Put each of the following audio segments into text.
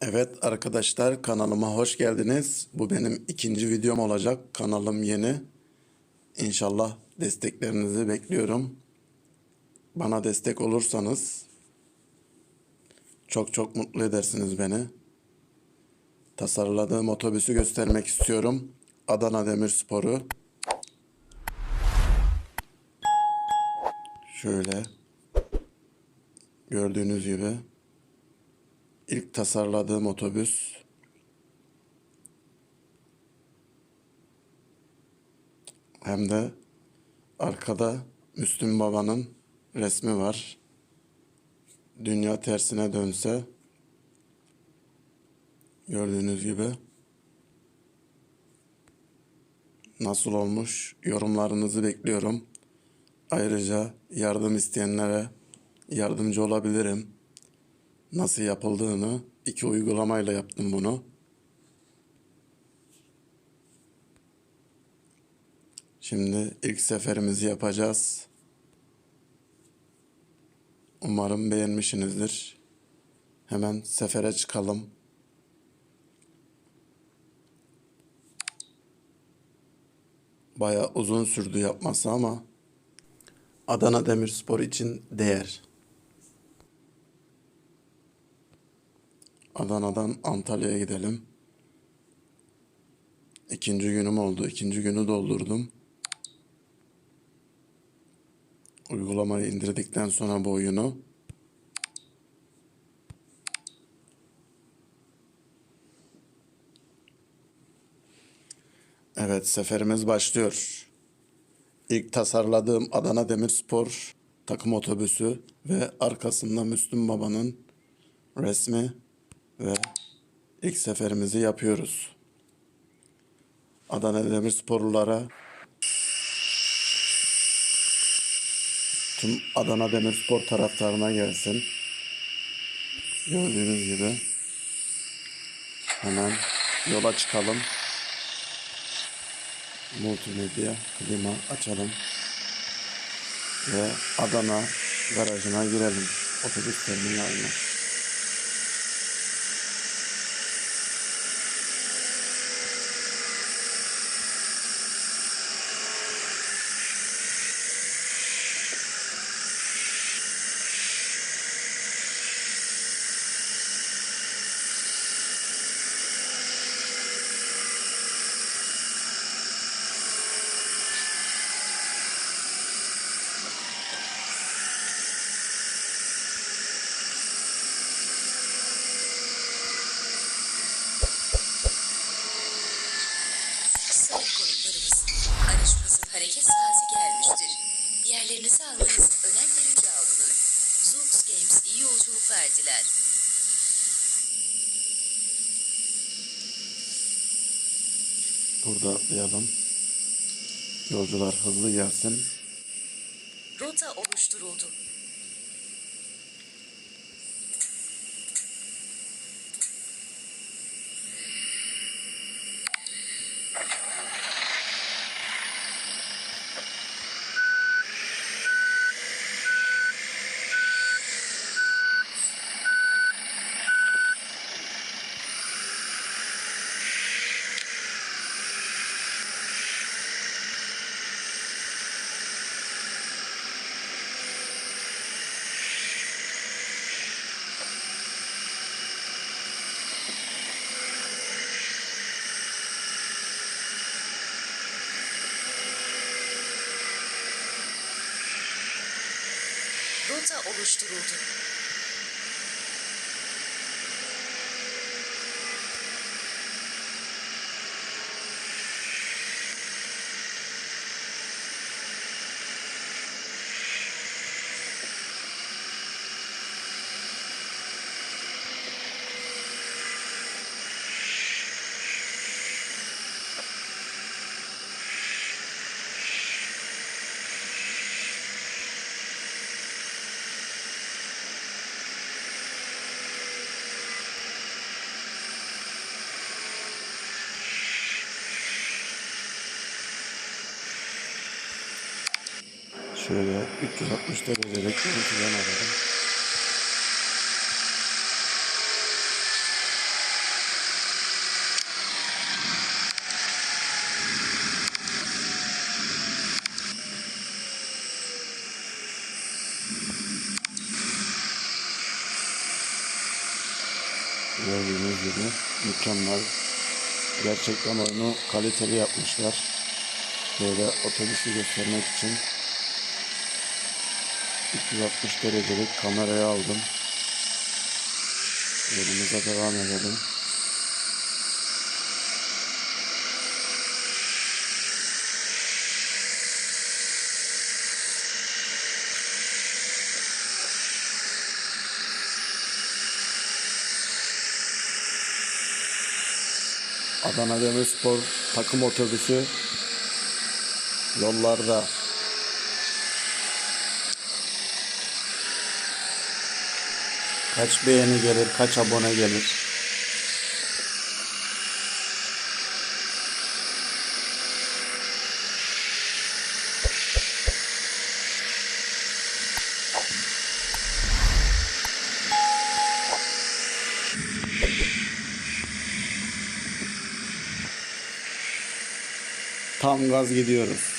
Evet arkadaşlar kanalıma hoş geldiniz. Bu benim ikinci videom olacak. Kanalım yeni. İnşallah desteklerinizi bekliyorum. Bana destek olursanız çok çok mutlu edersiniz beni. Tasarladığım otobüsü göstermek istiyorum. Adana Demirspor'u. Şöyle gördüğünüz gibi İlk tasarladığım otobüs. Hem de arkada Müslüm Baba'nın resmi var. Dünya tersine dönse gördüğünüz gibi nasıl olmuş yorumlarınızı bekliyorum. Ayrıca yardım isteyenlere yardımcı olabilirim nasıl yapıldığını iki uygulamayla yaptım bunu. Şimdi ilk seferimizi yapacağız. Umarım beğenmişsinizdir. Hemen sefere çıkalım. Baya uzun sürdü yapması ama Adana Demirspor için değer. Adana'dan Antalya'ya gidelim. İkinci günüm oldu. İkinci günü doldurdum. Uygulamayı indirdikten sonra bu oyunu Evet seferimiz başlıyor. İlk tasarladığım Adana Demirspor takım otobüsü ve arkasında Müslüm Baba'nın resmi ve ilk seferimizi yapıyoruz. Adana Demirsporlulara tüm Adana Demirspor taraftarına gelsin. Gördüğünüz gibi hemen yola çıkalım. Multimedya klima açalım ve Adana garajına girelim. Otobüs terminaline. Sayın konuklarımız, aracınızın hareket saati gelmiştir. Yerlerinizi almanız önemli rica olunur. Zoox Games iyi yolculuklar diler. Atlayalım. Yolcular hızlı gelsin. Rota oluşturuldu. Oluşturuldu. Şöyle 360 derecelik görüntüden alalım. Gördüğünüz gibi mükemmel. Gerçekten oyunu kaliteli yapmışlar. Böyle otobüsü göstermek için 360 derecelik kameraya aldım. Yolumuza devam edelim. Adana Demirspor takım otobüsü yollarda. Kaç beğeni gelir, kaç abone gelir? Tam gaz gidiyoruz.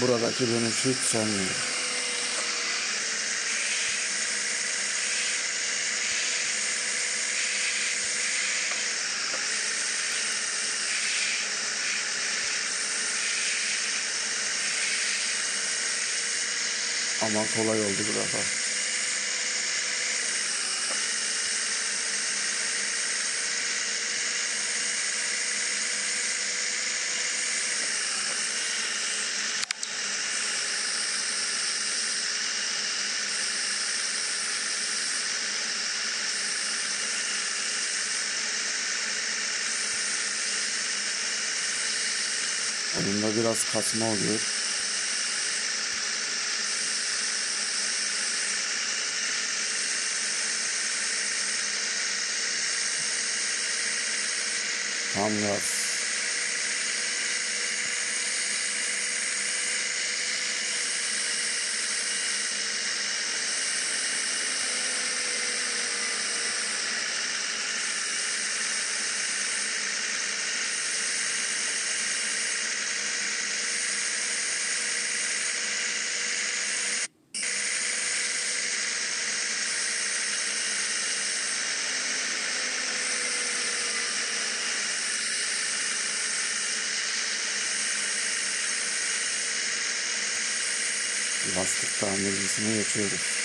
Buradaki dönüşü sevmiyorum. Ama kolay oldu burada. Oyunda biraz kasma oluyor. Tam gaz. Lastik tamircisine geçiyoruz.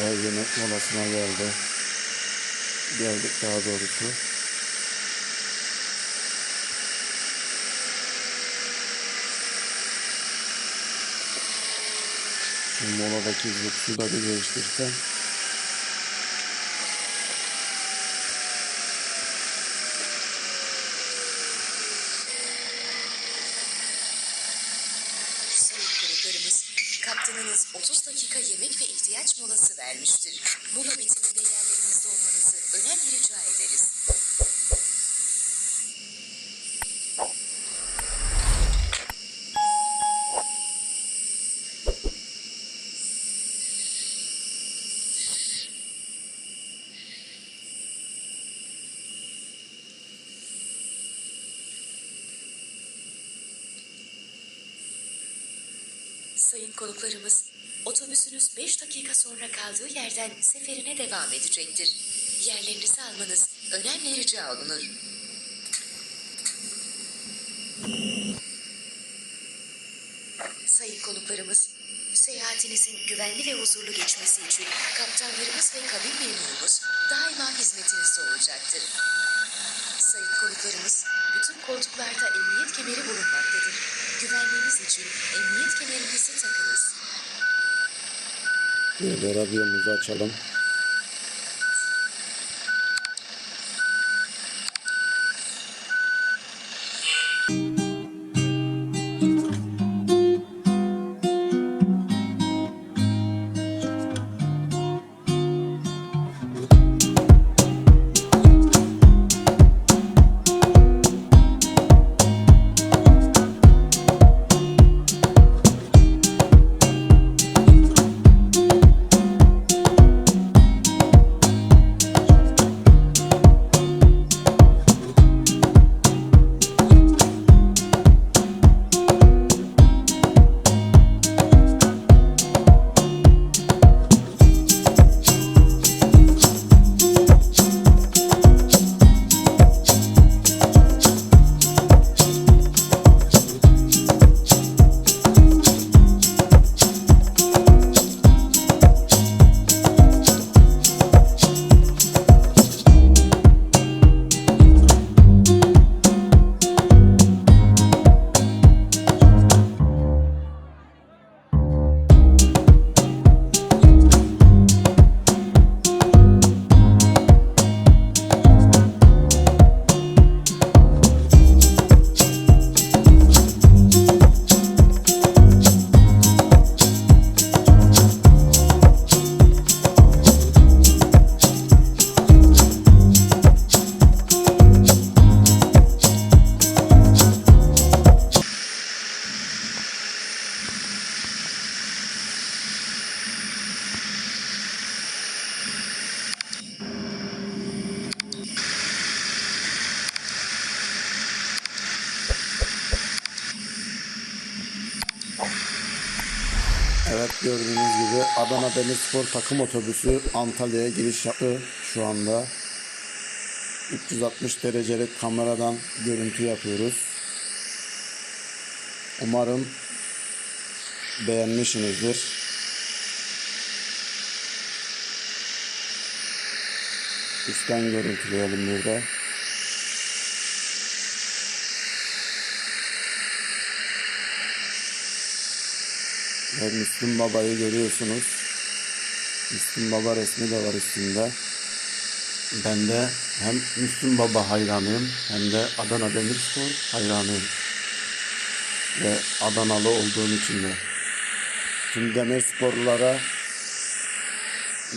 Ve yemek molasına geldi. Geldik daha doğrusu. Şu moladaki zıpsı da bir değiştirsem. Sayın konuklarımız, kaptanınız 30 dakika yemek ve molası vermiştir. Mola bitiminde yerlerinizde olmanızı önemli rica ederiz. Sayın konuklarımız, otobüsünüz 5 dakika sonra kaldığı yerden seferine devam edecektir. Yerlerinizi almanız önemli rica olunur. Sayın konuklarımız, seyahatinizin güvenli ve huzurlu geçmesi için kaptanlarımız ve kabin memurumuz daima hizmetinizde olacaktır. Sayın konuklarımız, bütün koltuklarda emniyet kemeri bulunmaktadır. Güvenliğiniz için emniyet kemerinizi takınız. Bir de radyomuzu açalım. Demirspor takım otobüsü Antalya'ya giriş yaptı şu anda. 360 derecelik kameradan görüntü yapıyoruz. Umarım beğenmişsinizdir. Üstten görüntüleyelim burada. Ve Müslüm Baba'yı görüyorsunuz. Müslüm Baba resmi de var üstünde. Ben de hem Müslüm Baba hayranıyım hem de Adana Demirspor hayranıyım. Ve Adanalı olduğum için de. Tüm Demirsporlulara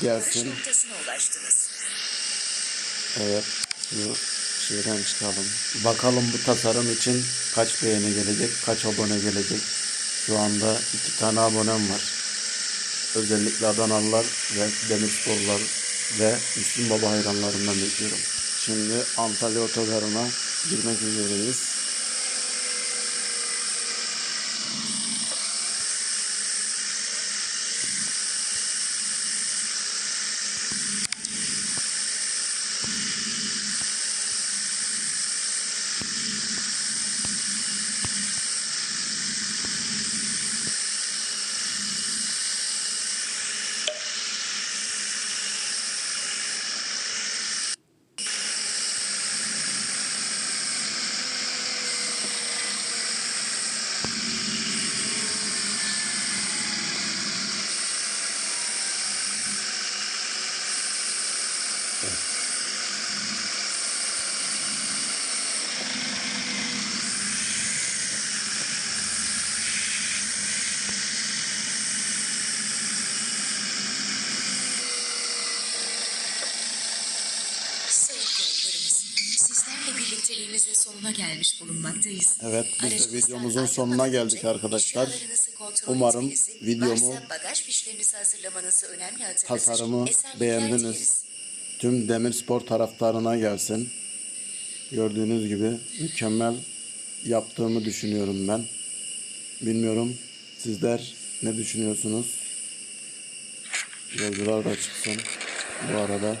gelsin. Evet. Şu şeyden çıkalım. Bakalım bu tasarım için kaç beğeni gelecek, kaç abone gelecek. Şu anda iki tane abonem var. Özellikle Adanalılar ve Demirsporlular ve Müslüm Baba hayranlarından bekliyorum. Şimdi Antalya Otogarı'na girmek üzereyiz. Birlikteliğimizin sonuna gelmiş bulunmaktayız. Evet, biz de videomuzun sonuna geldik arkadaşlar. Umarım videomu, tasarımı beğendiniz. Tüm Demirspor taraftarına gelsin. Gördüğünüz gibi mükemmel yaptığımı düşünüyorum ben. Bilmiyorum sizler ne düşünüyorsunuz? Yolcular da çıksın bu arada.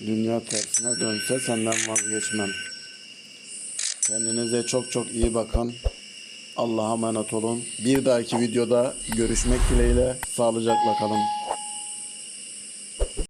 Dünya tersine dönse senden vazgeçmem. Kendinize çok çok iyi bakın. Allah'a emanet olun. Bir dahaki videoda görüşmek dileğiyle sağlıcakla kalın.